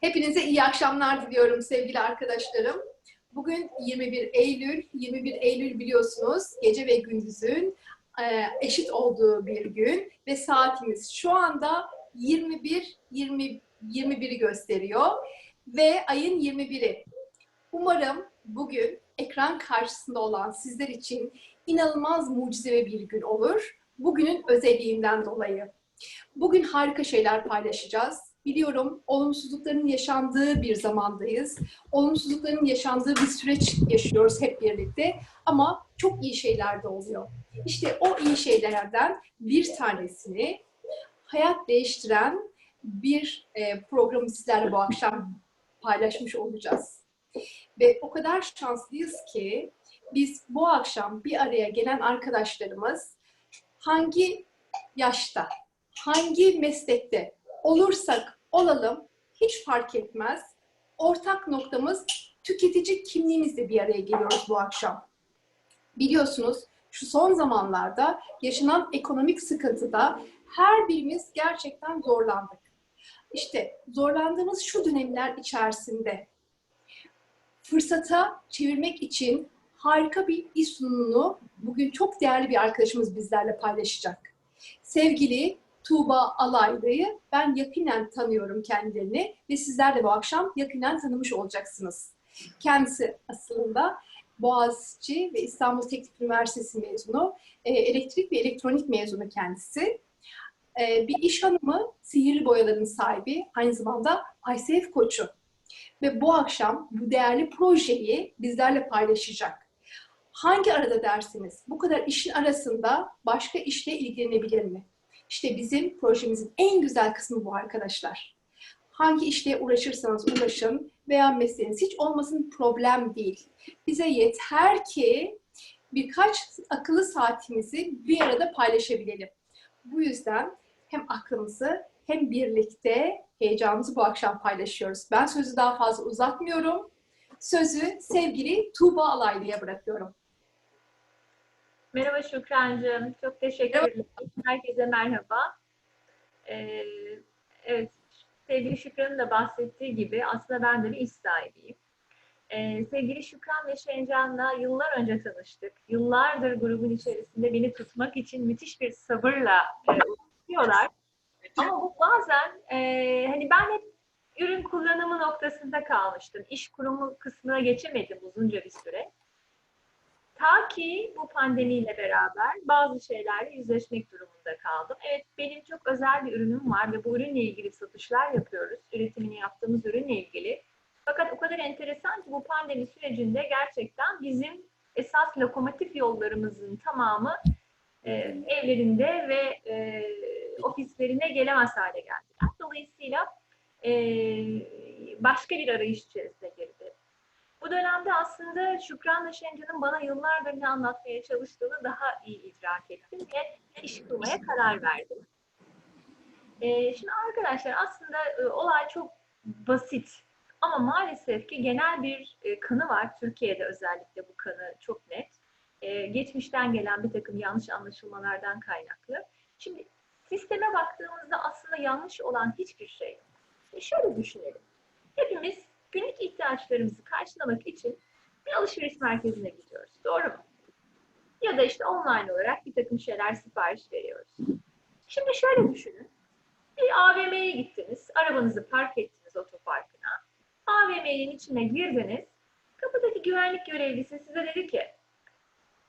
Hepinize iyi akşamlar diliyorum sevgili arkadaşlarım. Bugün 21 Eylül. 21 Eylül biliyorsunuz gece ve gündüzün e, eşit olduğu bir gün ve saatimiz şu anda 21 20 21'i gösteriyor ve ayın 21'i. Umarım bugün ekran karşısında olan sizler için inanılmaz mucizevi bir gün olur. Bugünün özelliğinden dolayı. Bugün harika şeyler paylaşacağız. Biliyorum olumsuzlukların yaşandığı bir zamandayız. Olumsuzlukların yaşandığı bir süreç yaşıyoruz hep birlikte. Ama çok iyi şeyler de oluyor. İşte o iyi şeylerden bir tanesini hayat değiştiren bir e, programı sizlerle bu akşam paylaşmış olacağız. Ve o kadar şanslıyız ki biz bu akşam bir araya gelen arkadaşlarımız hangi yaşta, hangi meslekte olursak olalım hiç fark etmez. Ortak noktamız tüketici kimliğimizle bir araya geliyoruz bu akşam. Biliyorsunuz şu son zamanlarda yaşanan ekonomik sıkıntıda her birimiz gerçekten zorlandık. İşte zorlandığımız şu dönemler içerisinde fırsata çevirmek için harika bir iş sunumunu bugün çok değerli bir arkadaşımız bizlerle paylaşacak. Sevgili Tuğba Alaylı'yı ben yakinen tanıyorum kendilerini ve sizler de bu akşam yakinen tanımış olacaksınız. Kendisi aslında Boğaziçi ve İstanbul Teknik Üniversitesi mezunu, e, elektrik ve elektronik mezunu kendisi. E, bir iş hanımı, sihirli boyaların sahibi, aynı zamanda ICF koçu. Ve bu akşam bu değerli projeyi bizlerle paylaşacak. Hangi arada dersiniz? Bu kadar işin arasında başka işle ilgilenebilir mi? İşte bizim projemizin en güzel kısmı bu arkadaşlar. Hangi işle uğraşırsanız uğraşın veya mesleğiniz hiç olmasın problem değil. Bize yeter ki birkaç akıllı saatimizi bir arada paylaşabilelim. Bu yüzden hem aklımızı hem birlikte heyecanımızı bu akşam paylaşıyoruz. Ben sözü daha fazla uzatmıyorum. Sözü sevgili Tuğba Alaylı'ya bırakıyorum. Merhaba Şükrancığım. Çok teşekkür ederim. Herkese merhaba. Ee, evet, sevgili Şükran'ın da bahsettiği gibi aslında ben de bir iş sahibiyim. Ee, sevgili Şükran ve Şencan'la yıllar önce tanıştık. Yıllardır grubun içerisinde beni tutmak için müthiş bir sabırla e, uğraşıyorlar. Ama bu bazen e, hani ben hep ürün kullanımı noktasında kalmıştım. İş kurumu kısmına geçemedim uzunca bir süre. Ta ki bu pandemiyle beraber bazı şeylerle yüzleşmek durumunda kaldım. Evet benim çok özel bir ürünüm var ve bu ürünle ilgili satışlar yapıyoruz. Üretimini yaptığımız ürünle ilgili. Fakat o kadar enteresan ki bu pandemi sürecinde gerçekten bizim esas lokomotif yollarımızın tamamı e, evlerinde ve e, ofislerine gelemez hale geldiler. Dolayısıyla e, başka bir arayış içerisine girdi. Bu dönemde aslında Şükran'la Şencan'ın bana yıllardır ne anlatmaya çalıştığını daha iyi idrak ettim ve iş kurmaya karar verdim. Ee, şimdi arkadaşlar aslında e, olay çok basit ama maalesef ki genel bir e, kanı var. Türkiye'de özellikle bu kanı çok net. E, geçmişten gelen bir takım yanlış anlaşılmalardan kaynaklı. Şimdi sisteme baktığımızda aslında yanlış olan hiçbir şey yok. Şimdi şöyle düşünelim. Hepimiz günlük ihtiyaçlarımızı karşılamak için bir alışveriş merkezine gidiyoruz. Doğru mu? Ya da işte online olarak bir takım şeyler sipariş veriyoruz. Şimdi şöyle düşünün. Bir AVM'ye gittiniz, arabanızı park ettiniz otoparkına. AVM'nin içine girdiniz. Kapıdaki güvenlik görevlisi size dedi ki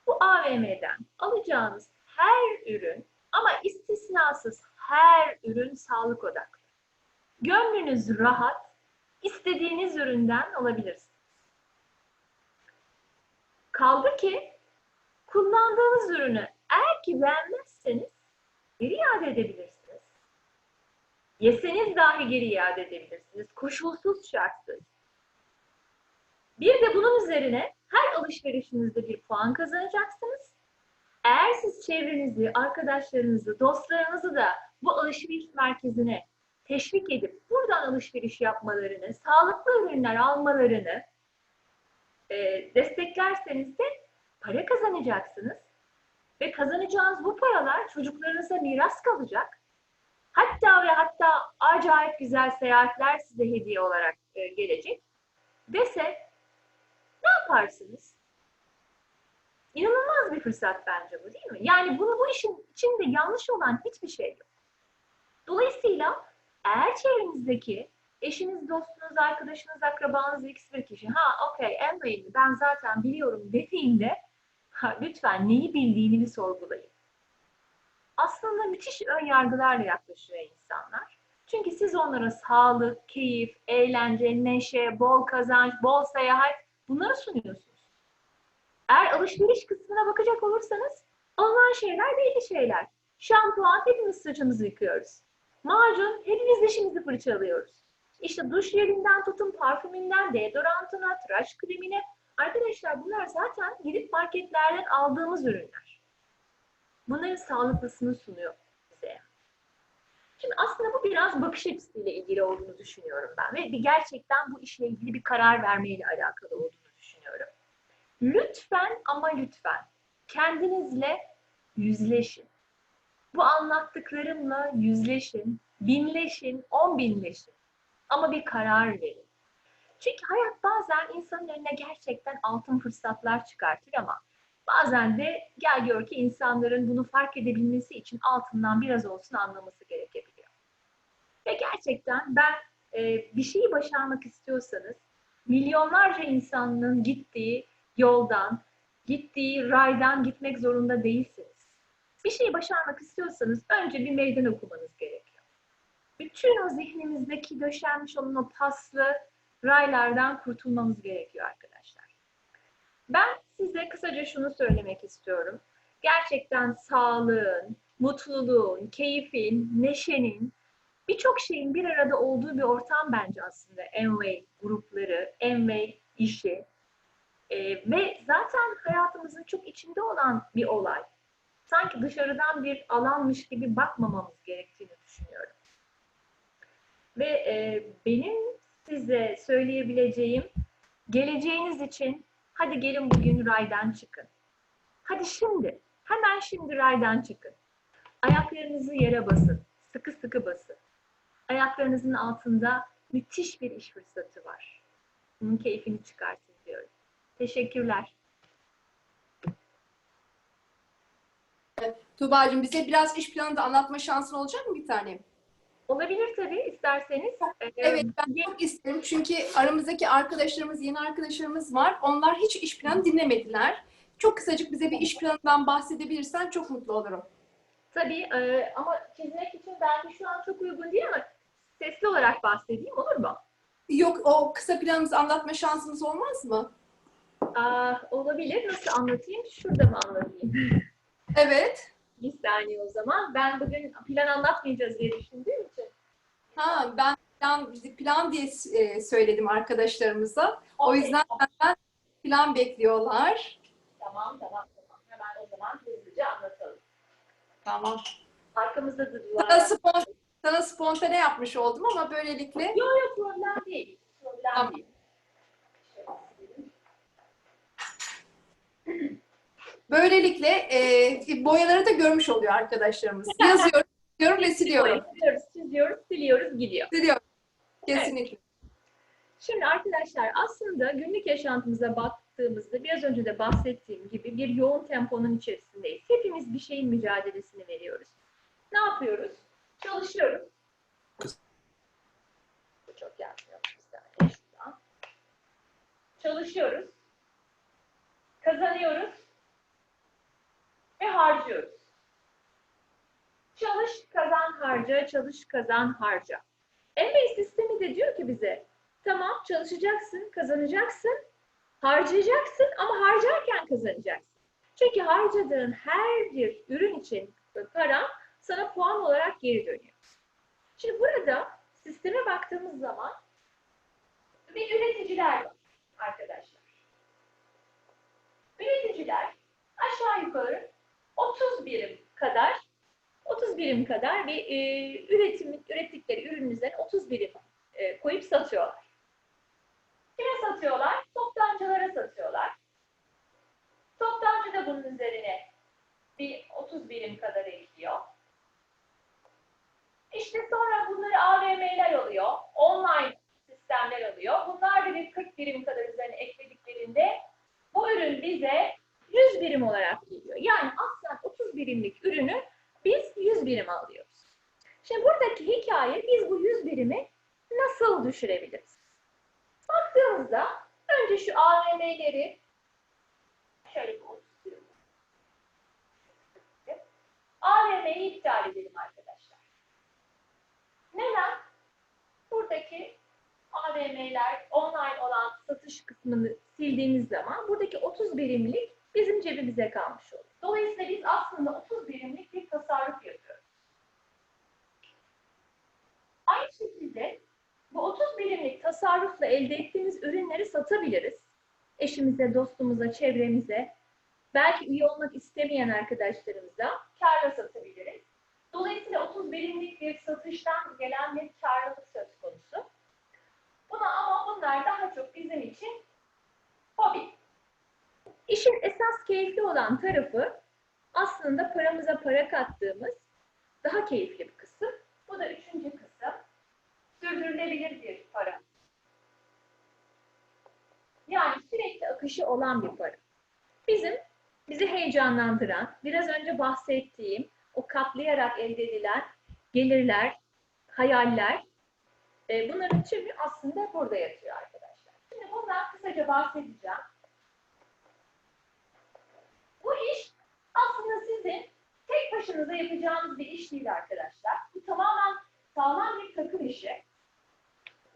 bu AVM'den alacağınız her ürün ama istisnasız her ürün sağlık odaklı. Gönlünüz rahat, istediğiniz üründen alabilirsiniz. Kaldı ki kullandığınız ürünü eğer ki beğenmezseniz geri iade edebilirsiniz. Yeseniz dahi geri iade edebilirsiniz. Koşulsuz şartsız. Bir de bunun üzerine her alışverişinizde bir puan kazanacaksınız. Eğer siz çevrenizi, arkadaşlarınızı, dostlarınızı da bu alışveriş merkezine teşvik edip buradan alışveriş yapmalarını, sağlıklı ürünler almalarını e, desteklerseniz de para kazanacaksınız. Ve kazanacağınız bu paralar çocuklarınıza miras kalacak. Hatta ve hatta acayip güzel seyahatler size hediye olarak e, gelecek dese ne yaparsınız? İnanılmaz bir fırsat bence bu değil mi? Yani bunu bu işin içinde yanlış olan hiçbir şey yok. Dolayısıyla eğer çevrenizdeki eşiniz, dostunuz, arkadaşınız, akrabanız x bir kişi ha okey Amway'ini ben zaten biliyorum dediğinde ha, lütfen neyi bildiğini bir sorgulayın. Aslında müthiş ön yargılarla yaklaşıyor insanlar. Çünkü siz onlara sağlık, keyif, eğlence, neşe, bol kazanç, bol seyahat bunları sunuyorsunuz. Eğer alışveriş kısmına bakacak olursanız alınan şeyler belli şeyler. Şampuan hepimiz saçımızı yıkıyoruz. Macun hepimiz dişimizi fırçalıyoruz. İşte duş jelinden tutun parfümünden deodorantına, tıraş kremine. Arkadaşlar bunlar zaten gidip marketlerden aldığımız ürünler. Bunların sağlıklısını sunuyor bize. Şimdi aslında bu biraz bakış açısıyla ilgili olduğunu düşünüyorum ben. Ve bir gerçekten bu işle ilgili bir karar vermeyle alakalı olduğunu düşünüyorum. Lütfen ama lütfen kendinizle yüzleşin. Bu anlattıklarımla yüzleşin, binleşin, on binleşin. Ama bir karar verin. Çünkü hayat bazen insanın önüne gerçekten altın fırsatlar çıkartır ama bazen de gel gör ki insanların bunu fark edebilmesi için altından biraz olsun anlaması gerekebiliyor. Ve gerçekten ben e, bir şeyi başarmak istiyorsanız milyonlarca insanın gittiği yoldan, gittiği raydan gitmek zorunda değilsiniz. Bir şeyi başarmak istiyorsanız önce bir meydan okumanız gerekiyor. Bütün o zihnimizdeki döşenmiş olan o paslı raylardan kurtulmamız gerekiyor arkadaşlar. Ben size kısaca şunu söylemek istiyorum. Gerçekten sağlığın, mutluluğun, keyfin, neşenin, birçok şeyin bir arada olduğu bir ortam bence aslında Enway grupları, Enway işi. Ee, ve zaten hayatımızın çok içinde olan bir olay. Sanki dışarıdan bir alanmış gibi bakmamamız gerektiğini düşünüyorum. Ve e, benim size söyleyebileceğim geleceğiniz için hadi gelin bugün raydan çıkın. Hadi şimdi, hemen şimdi raydan çıkın. Ayaklarınızı yere basın, sıkı sıkı basın. Ayaklarınızın altında müthiş bir iş fırsatı var. Bunun keyfini çıkartın diyorum. Teşekkürler. Tuğba'cığım bize biraz iş planı da anlatma şansın olacak mı bir tane? Olabilir tabii isterseniz. Ee, Evet ben çok isterim çünkü aramızdaki arkadaşlarımız, yeni arkadaşlarımız var. Onlar hiç iş planı dinlemediler. Çok kısacık bize bir iş planından bahsedebilirsen çok mutlu olurum. Tabii e, ama çizmek için belki şu an çok uygun değil ama sesli olarak bahsedeyim olur mu? Yok o kısa planınızı anlatma şansınız olmaz mı? Aa, olabilir. Nasıl anlatayım? Şurada mı anlatayım? Evet. Bir saniye o zaman. Ben bugün plan anlatmayacağız diye düşündüğüm için. Ha ben plan, plan diye e, söyledim arkadaşlarımıza. O yüzden benden plan bekliyorlar. Tamam tamam tamam. Hemen o zaman hızlıca anlatalım. Tamam. Arkamızda da duvar. Sana, spon, sana spontane yapmış oldum ama böylelikle Yok yok problem değil. Problem Tamam. değil. böylelikle e, boyaları da görmüş oluyor arkadaşlarımız. Yazıyorum, diyorum ve siliyorum. Siliyoruz, çiziyoruz, siliyoruz, gidiyor. Siliyorum. Kesinlikle. Şimdi arkadaşlar aslında günlük yaşantımıza baktığımızda biraz önce de bahsettiğim gibi bir yoğun temponun içerisindeyiz. Hepimiz bir şeyin mücadelesini veriyoruz. Ne yapıyoruz? Çalışıyoruz. Bu çok şuradan. Çalışıyoruz. Kazanıyoruz. Ve harcıyoruz. Çalış, kazan, harca, çalış, kazan, harca. MBA sistemi de diyor ki bize Tamam çalışacaksın, kazanacaksın, harcayacaksın ama harcarken kazanacaksın. Çünkü harcadığın her bir ürün için para sana puan olarak geri dönüyor. Şimdi burada sisteme baktığımız zaman bir üreticiler var arkadaşlar. Üreticiler aşağı yukarı 30 birim kadar 30 birim kadar bir e, üretim ürettikleri ürün üzerine 30 birim e, koyup satıyorlar. Kime satıyorlar? Toptancılara satıyorlar. Toptancı da bunun üzerine bir 30 birim kadar ekliyor. İşte sonra bunları AVM'ler alıyor, online sistemler alıyor. Bunlar da bir 40 birim kadar üzerine eklediklerinde bu ürün bize 100 birim olarak geliyor. Yani 30 birimlik ürünü biz 100 birim alıyoruz. Şimdi buradaki hikaye biz bu 100 birimi nasıl düşürebiliriz? Baktığımızda önce şu AVM'leri şöyle bir 30 birim. AVM'yi iptal edelim arkadaşlar. Neden? Buradaki AVM'ler online olan satış kısmını sildiğimiz zaman buradaki 30 birimlik bizim cebimize kalmış oluyor. Dolayısıyla biz aslında 30 birimlik bir tasarruf yapıyoruz. Aynı şekilde bu 30 birimlik tasarrufla elde ettiğimiz ürünleri satabiliriz. Eşimize, dostumuza, çevremize, belki üye olmak istemeyen arkadaşlarımıza karla satabiliriz. Dolayısıyla 30 birimlik bir satıştan gelen bir karlılık söz konusu. Buna ama bunlar daha çok bizim için hobi. İşin esas keyifli olan tarafı aslında paramıza para kattığımız daha keyifli bir kısım. Bu da üçüncü kısım. Sürdürülebilir bir para. Yani sürekli akışı olan bir para. Bizim bizi heyecanlandıran, biraz önce bahsettiğim o katlayarak elde edilen gelirler, hayaller, e, bunların tümü aslında burada yatıyor arkadaşlar. Şimdi bundan kısaca bahsedeceğim. Bu iş aslında sizin tek başınıza yapacağınız bir iş değil arkadaşlar. Bu tamamen sağlam bir takım işi.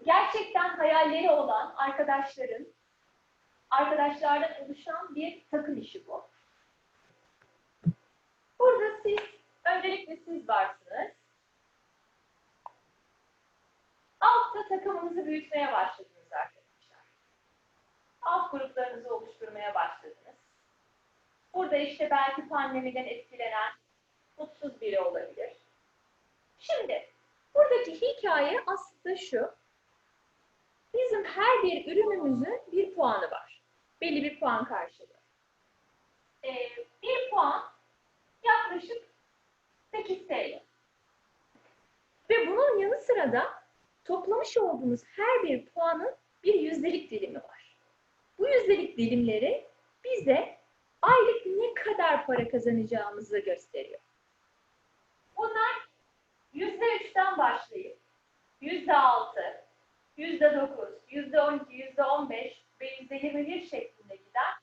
Gerçekten hayalleri olan arkadaşların, arkadaşlardan oluşan bir takım işi bu. Burada siz, öncelikle siz varsınız. Altta takımınızı büyütmeye başladınız arkadaşlar. Alt gruplarınızı oluşturmaya başladınız. Burada işte belki pandemiden etkilenen mutsuz biri olabilir. Şimdi buradaki hikaye aslında şu. Bizim her bir ürünümüzün bir puanı var belli bir puan karşılıyor. E, bir puan yaklaşık 8 TL. Ve bunun yanı sıra da toplamış olduğunuz her bir puanın bir yüzdelik dilimi var. Bu yüzdelik dilimleri bize aylık ne kadar para kazanacağımızı gösteriyor. Bunlar %3'ten başlayıp %6, %9, %12, %15, ve yüzde yirmi bir şeklinde giden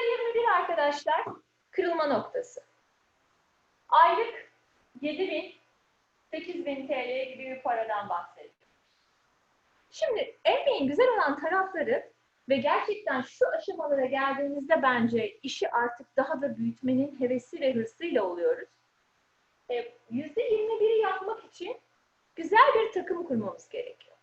yirmi bir arkadaşlar kırılma noktası. Aylık 7 bin, 8 bin TL gibi bir paradan bahsediyoruz. Şimdi emeğin güzel olan tarafları ve gerçekten şu aşamalara geldiğimizde bence işi artık daha da büyütmenin hevesi ve hırsıyla oluyoruz. E, %21'i yapmak için güzel bir takım kurmamız gerekiyor.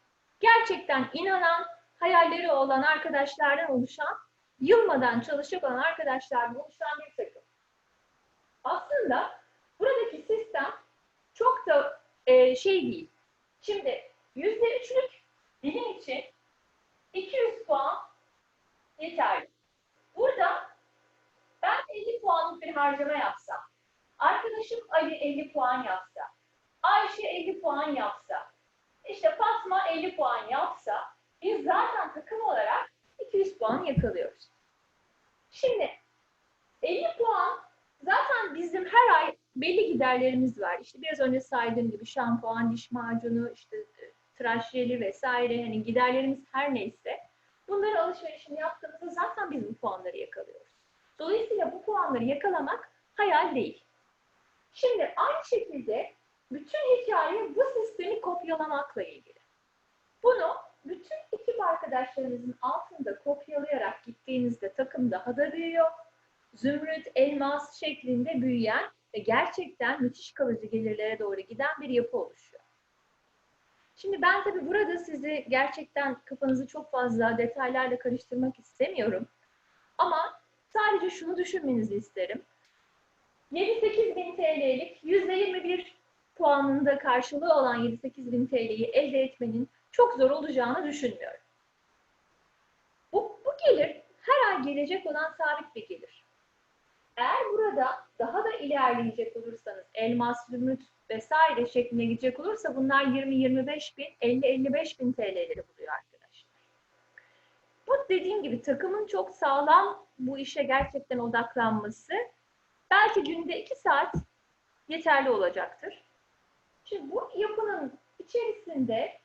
Gerçekten inanan, hayalleri olan arkadaşlardan oluşan, yılmadan çalışacak olan arkadaşlardan oluşan bir takım. Aslında buradaki sistem çok da e, şey değil. Şimdi %3'lük dilim için 200 puan yeterli. Burada ben 50 puanlık bir harcama yapsam, arkadaşım Ali 50 puan yapsa, Ayşe 50 puan yapsa, işte Fatma 50 puan yapsa, biz zaten takım olarak 200 puan yakalıyoruz. Şimdi 50 puan zaten bizim her ay belli giderlerimiz var. İşte biraz önce saydığım gibi şampuan, diş macunu, işte e, tıraş jeli vesaire hani giderlerimiz her neyse bunları alışverişini yaptığımızda zaten biz bu puanları yakalıyoruz. Dolayısıyla bu puanları yakalamak hayal değil. Şimdi aynı şekilde bütün hikaye bu sistemi kopyalamakla ilgili. Bunu bütün ekip arkadaşlarınızın altında kopyalayarak gittiğinizde takım daha da büyüyor. Zümrüt, elmas şeklinde büyüyen ve gerçekten müthiş kalıcı gelirlere doğru giden bir yapı oluşuyor. Şimdi ben tabii burada sizi gerçekten kafanızı çok fazla detaylarla karıştırmak istemiyorum. Ama sadece şunu düşünmenizi isterim. 7-8 bin TL'lik %21 puanında karşılığı olan 7-8 bin TL'yi elde etmenin çok zor olacağını düşünmüyorum. Bu, bu gelir her ay gelecek olan sabit bir gelir. Eğer burada daha da ilerleyecek olursanız elmas, zümrüt vesaire şeklinde gidecek olursa bunlar 20-25 bin, 50-55 bin TL'leri buluyor arkadaşlar. Bu dediğim gibi takımın çok sağlam bu işe gerçekten odaklanması belki günde 2 saat yeterli olacaktır. Şimdi bu yapının içerisinde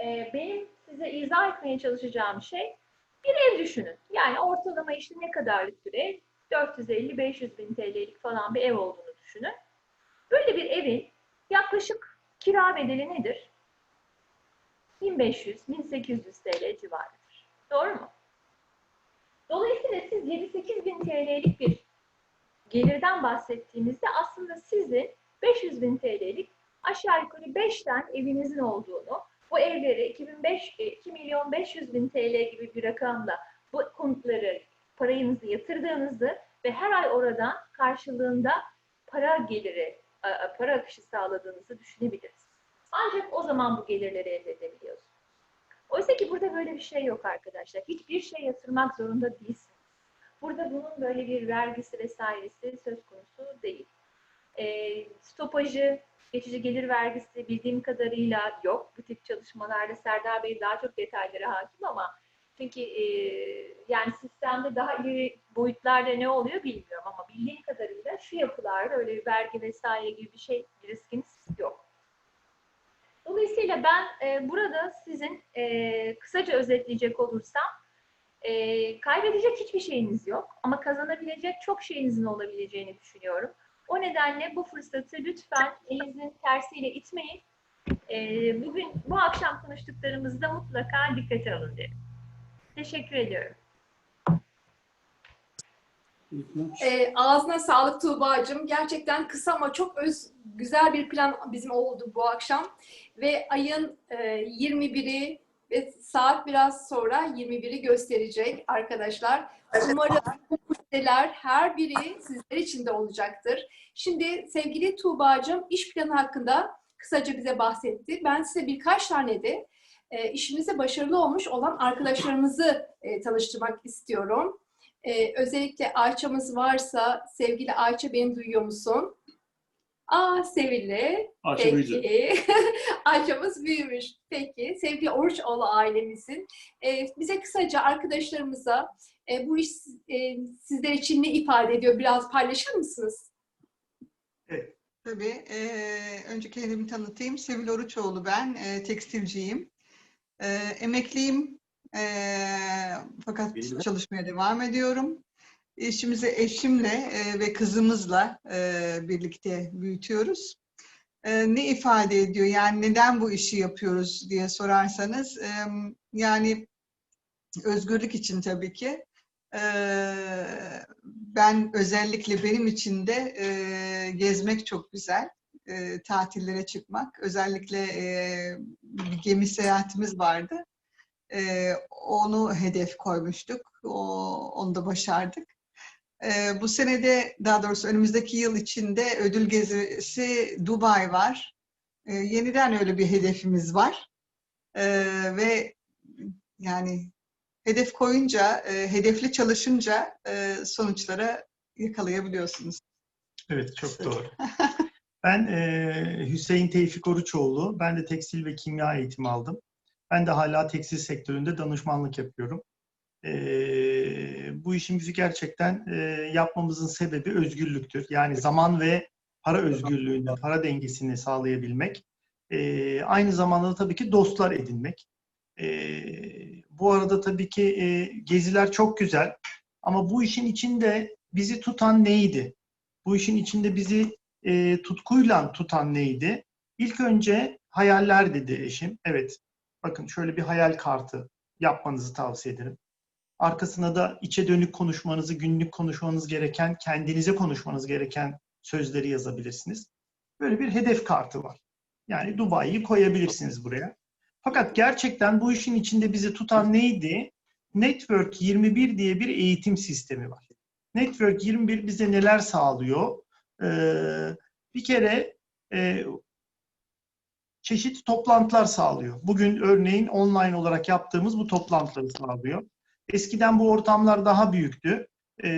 e, benim size izah etmeye çalışacağım şey bir ev düşünün. Yani ortalama işte ne kadarlık bir ev? 450-500 bin TL'lik falan bir ev olduğunu düşünün. Böyle bir evin yaklaşık kira bedeli nedir? 1500-1800 TL civarıdır. Doğru mu? Dolayısıyla siz 7-8 bin TL'lik bir gelirden bahsettiğinizde aslında sizin 500 bin TL'lik aşağı yukarı 5 tane evinizin olduğunu, bu evleri 2005, 2 milyon 500 bin TL gibi bir rakamla bu konutları, parayınızı yatırdığınızı ve her ay oradan karşılığında para geliri, e, e, para akışı sağladığınızı düşünebiliriz. Ancak o zaman bu gelirleri elde edebiliyorsunuz. Oysa ki burada böyle bir şey yok arkadaşlar. Hiçbir şey yatırmak zorunda değilsiniz. Burada bunun böyle bir vergisi vesairesi söz konusu değil. E, stopajı, geçici gelir vergisi bildiğim kadarıyla yok. Bu tip çalışmalarda Serdar Bey daha çok detaylara hakim ama çünkü e, yani sistemde daha ileri boyutlarda ne oluyor bilmiyorum ama bildiğim kadarıyla şu yapılarda öyle bir vergi vesaire gibi bir şey bir riskiniz yok. Dolayısıyla ben e, burada sizin e, kısaca özetleyecek olursam e, kaybedecek hiçbir şeyiniz yok ama kazanabilecek çok şeyinizin olabileceğini düşünüyorum. O nedenle bu fırsatı lütfen elinizin tersiyle itmeyin. E, bugün bu akşam konuştuklarımızda mutlaka dikkate alın derim. Teşekkür ediyorum. E, ağzına sağlık Tuğba'cığım. Gerçekten kısa ama çok öz, güzel bir plan bizim oldu bu akşam. Ve ayın e, 21'i ve saat biraz sonra 21'i gösterecek arkadaşlar. Umarım bu projeler her biri sizler için de olacaktır. Şimdi sevgili Tuğba'cığım iş planı hakkında kısaca bize bahsetti. Ben size birkaç tane de e, işimizde başarılı olmuş olan arkadaşlarımızı e, tanıştırmak istiyorum. Ee, özellikle Ayça'mız varsa, sevgili Ayça beni duyuyor musun? Aa büyüdü. Peki. Ayça'mız büyümüş. Peki. Sevgili Oruçoğlu ailemizin. Ee, bize kısaca arkadaşlarımıza e, bu iş e, sizler için ne ifade ediyor? Biraz paylaşır mısınız? Tabii. eee önce kendimi tanıtayım. Sevil Oruçoğlu ben. eee, tekstilciyim. Eee, emekliyim. eee, fakat de. çalışmaya devam ediyorum. İşimizi eşimle eee, ve kızımızla eee, birlikte büyütüyoruz. Eee, ne ifade ediyor? Yani neden bu işi yapıyoruz diye sorarsanız, yani özgürlük için tabii ki. Ben özellikle benim için de gezmek çok güzel. Eee, tatillere çıkmak. Özellikle bir gemi seyahatimiz vardı. Onu hedef koymuştuk. O, onu da başardık. Eee, bu senede daha doğrusu önümüzdeki yıl içinde ödül gezisi Dubai var. Eee, yeniden öyle bir hedefimiz var. Eee, ve yani hedef koyunca, e, hedefli çalışınca e, sonuçlara yakalayabiliyorsunuz. Evet, çok doğru. Ben e, Hüseyin Tevfik Oruçoğlu. Ben de tekstil ve kimya eğitimi aldım. Ben de hala tekstil sektöründe danışmanlık yapıyorum. E, bu işimizi gerçekten e, yapmamızın sebebi özgürlüktür. Yani zaman ve para özgürlüğünü, para dengesini sağlayabilmek. E, aynı zamanda da tabii ki dostlar edinmek. E, bu arada tabii ki e, geziler çok güzel. Ama bu işin içinde bizi tutan neydi? Bu işin içinde bizi e, tutkuyla tutan neydi? İlk önce hayaller dedi eşim. Evet, bakın şöyle bir hayal kartı yapmanızı tavsiye ederim. Arkasına da içe dönük konuşmanızı, günlük konuşmanız gereken, kendinize konuşmanız gereken sözleri yazabilirsiniz. Böyle bir hedef kartı var. Yani Dubai'yi koyabilirsiniz buraya. Fakat gerçekten bu işin içinde bizi tutan neydi? Network 21 diye bir eğitim sistemi var. Network 21 bize neler sağlıyor? Ee, bir kere e, çeşitli toplantılar sağlıyor. Bugün örneğin online olarak yaptığımız bu toplantıları sağlıyor. Eskiden bu ortamlar daha büyüktü. e,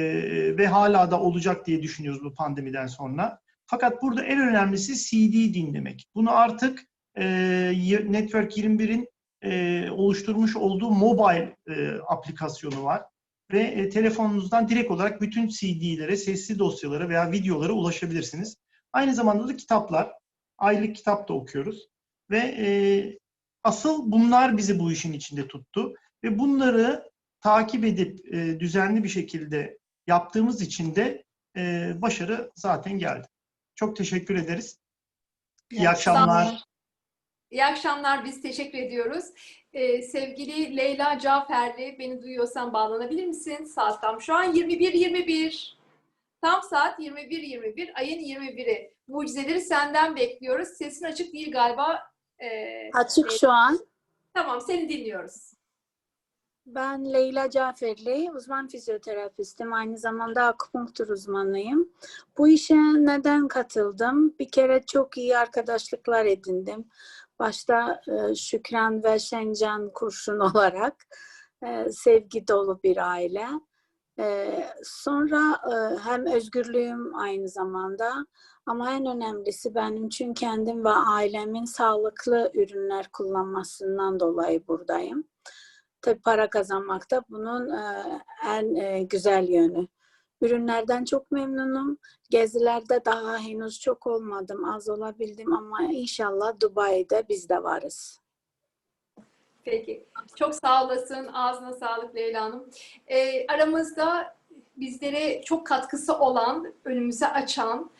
ve hala da olacak diye düşünüyoruz bu pandemiden sonra. Fakat burada en önemlisi CD dinlemek. Bunu artık e, Network 21'in e, oluşturmuş olduğu mobile e, aplikasyonu var ve e, telefonunuzdan direkt olarak bütün CD'lere, sesli dosyalara veya videolara ulaşabilirsiniz. Aynı zamanda da kitaplar, aylık kitap da okuyoruz ve e, asıl bunlar bizi bu işin içinde tuttu ve bunları takip edip e, düzenli bir şekilde yaptığımız için de e, başarı zaten geldi. Çok teşekkür ederiz. İyi akşamlar. İyi akşamlar. Biz teşekkür ediyoruz. Ee, sevgili Leyla Caferli, beni duyuyorsan bağlanabilir misin? Saat tam şu an 21.21. Tam saat 21.21. Ayın 21'i. Mucizeleri senden bekliyoruz. Sesin açık değil galiba. Ee, Açık şu an. tamam, seni dinliyoruz. Ben Leyla Caferli, uzman fizyoterapistim. Aynı zamanda akupunktur uzmanıyım. Bu işe neden katıldım? Bir kere çok iyi arkadaşlıklar edindim. Başta e, Şükran ve Şencan kurşun olarak e, sevgi dolu bir aile. E, sonra hem özgürlüğüm aynı zamanda ama en önemlisi benim için kendim ve ailemin sağlıklı ürünler kullanmasından dolayı buradayım. Tabii para kazanmak da bunun e, en e, güzel yönü. Ürünlerden çok memnunum. Gezilerde daha henüz çok olmadım, az olabildim ama inşallah Dubai'de biz de varız. Peki. Çok sağ olasın. Ağzına sağlık Leyla Hanım. Ee, aramızda bizlere çok katkısı olan, önümüze açan,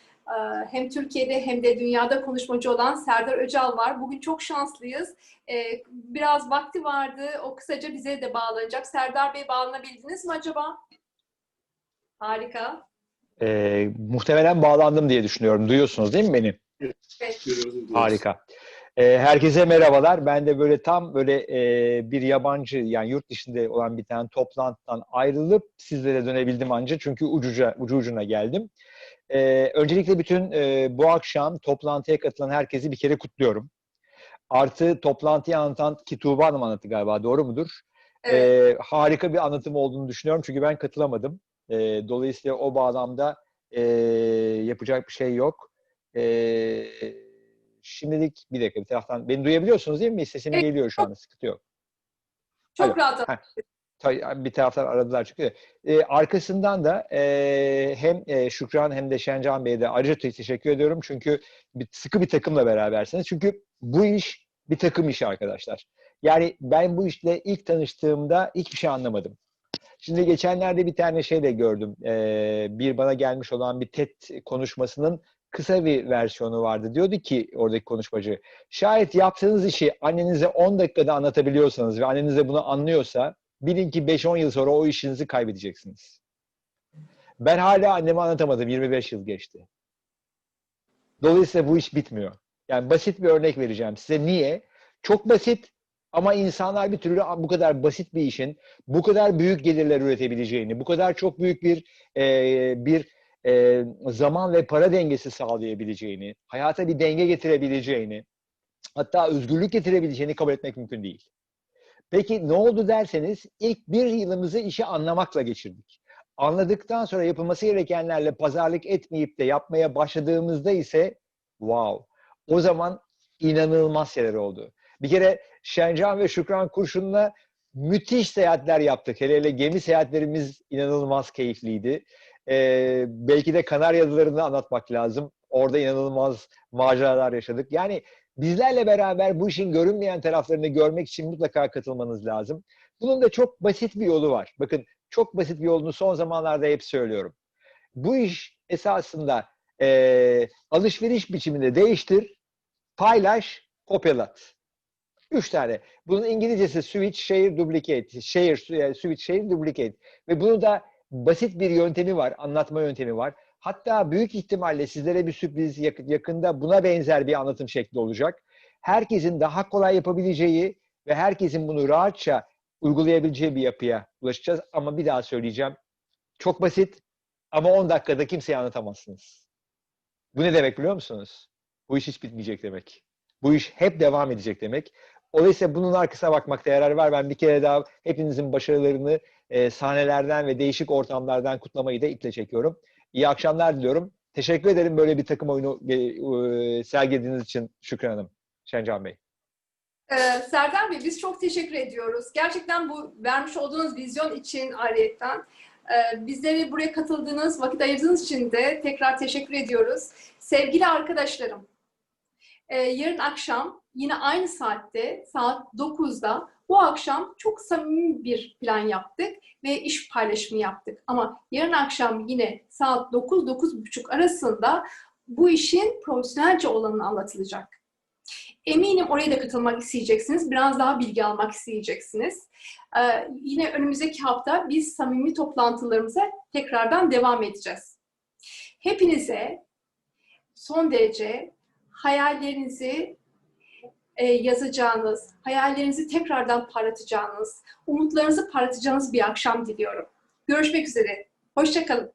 hem Türkiye'de hem de dünyada konuşmacı olan Serdar Öcal var. Bugün çok şanslıyız. Ee, biraz vakti vardı. O kısaca bize de bağlanacak. Serdar Bey bağlanabildiniz mi acaba? Harika. Ee, muhtemelen bağlandım diye düşünüyorum. Duyuyorsunuz değil mi beni? Evet. Harika. Ee, herkese merhabalar. Ben de böyle tam böyle e, bir yabancı yani yurt dışında olan bir tane toplantıdan ayrılıp sizlere dönebildim anca çünkü ucuca, ucu ucuna geldim. Ee, öncelikle bütün e, bu akşam toplantıya katılan herkesi bir kere kutluyorum. Artı toplantıyı anlatan ki Tuğba Hanım anlattı galiba doğru mudur? Evet. Ee, harika bir anlatım olduğunu düşünüyorum çünkü ben katılamadım. Ee, dolayısıyla o bağlamda e, yapacak bir şey yok. Ee, şimdilik bir dakika bir taraftan beni duyabiliyorsunuz değil mi? Sesim Evet. geliyor şu anda sıkıntı yok. Çok Alo. rahat. Heh. Bir taraftan aradılar çünkü. Ee, arkasından da e, hem e, Şükran hem de Şencan Bey'e de ayrıca te- teşekkür ediyorum. Çünkü bir, sıkı bir takımla berabersiniz. Çünkü bu iş bir takım işi arkadaşlar. Yani ben bu işle ilk tanıştığımda hiçbir şey anlamadım. Şimdi geçenlerde bir tane şey de gördüm. Ee, bir bana gelmiş olan bir TED konuşmasının kısa bir versiyonu vardı. Diyordu ki oradaki konuşmacı, şayet yaptığınız işi annenize 10 dakikada anlatabiliyorsanız ve anneniz de bunu anlıyorsa bilin ki 5-10 yıl sonra o işinizi kaybedeceksiniz. Ben hala anneme anlatamadım. 25 yıl geçti. Dolayısıyla bu iş bitmiyor. Yani basit bir örnek vereceğim size. Niye? Çok basit ama insanlar bir türlü bu kadar basit bir işin bu kadar büyük gelirler üretebileceğini, bu kadar çok büyük bir e, bir e, zaman ve para dengesi sağlayabileceğini, hayata bir denge getirebileceğini, hatta özgürlük getirebileceğini kabul etmek mümkün değil. Peki ne oldu derseniz ilk bir yılımızı işi anlamakla geçirdik. Anladıktan sonra yapılması gerekenlerle pazarlık etmeyip de yapmaya başladığımızda ise wow o zaman inanılmaz şeyler oldu. Bir kere Şencan ve Şükran Kurşun'la müthiş seyahatler yaptık. Hele hele gemi seyahatlerimiz inanılmaz keyifliydi. Ee, belki de Kanarya Adaları'nı anlatmak lazım. Orada inanılmaz maceralar yaşadık. Yani bizlerle beraber bu işin görünmeyen taraflarını görmek için mutlaka katılmanız lazım. Bunun da çok basit bir yolu var. Bakın çok basit bir yolunu son zamanlarda hep söylüyorum. Bu iş esasında e, alışveriş biçimini değiştir, paylaş, kopyalat. Üç tane. Bunun İngilizcesi switch, share, duplicate. Share, switch, share, duplicate. Ve bunu da basit bir yöntemi var, anlatma yöntemi var. Hatta büyük ihtimalle sizlere bir sürpriz yakında buna benzer bir anlatım şekli olacak. Herkesin daha kolay yapabileceği ve herkesin bunu rahatça uygulayabileceği bir yapıya ulaşacağız. Ama bir daha söyleyeceğim. Çok basit ama 10 dakikada kimseye anlatamazsınız. Bu ne demek biliyor musunuz? Bu iş hiç bitmeyecek demek. Bu iş hep devam edecek demek. Dolayısıyla bunun arkasına bakmakta yarar var. Ben bir kere daha hepinizin başarılarını e, sahnelerden ve değişik ortamlardan kutlamayı da iple çekiyorum. İyi akşamlar diliyorum. Teşekkür ederim böyle bir takım oyunu e, sergilediğiniz için Şükran Hanım, Şencan Bey. Ee, Serdar Bey biz çok teşekkür ediyoruz. Gerçekten bu vermiş olduğunuz vizyon için ayrıyetten e, bizleri buraya katıldığınız, vakit ayırdığınız için de tekrar teşekkür ediyoruz. Sevgili arkadaşlarım, e, yarın akşam yine aynı saatte saat 9'da bu akşam çok samimi bir plan yaptık ve iş paylaşımı yaptık. Ama yarın akşam yine saat 9-9.30 arasında bu işin profesyonelce olanı anlatılacak. Eminim oraya da katılmak isteyeceksiniz. Biraz daha bilgi almak isteyeceksiniz. Ee, yine önümüzdeki hafta biz samimi toplantılarımıza tekrardan devam edeceğiz. Hepinize son derece hayallerinizi e, yazacağınız, hayallerinizi tekrardan parlatacağınız, umutlarınızı parlatacağınız bir akşam diliyorum. Görüşmek üzere. Hoşçakalın.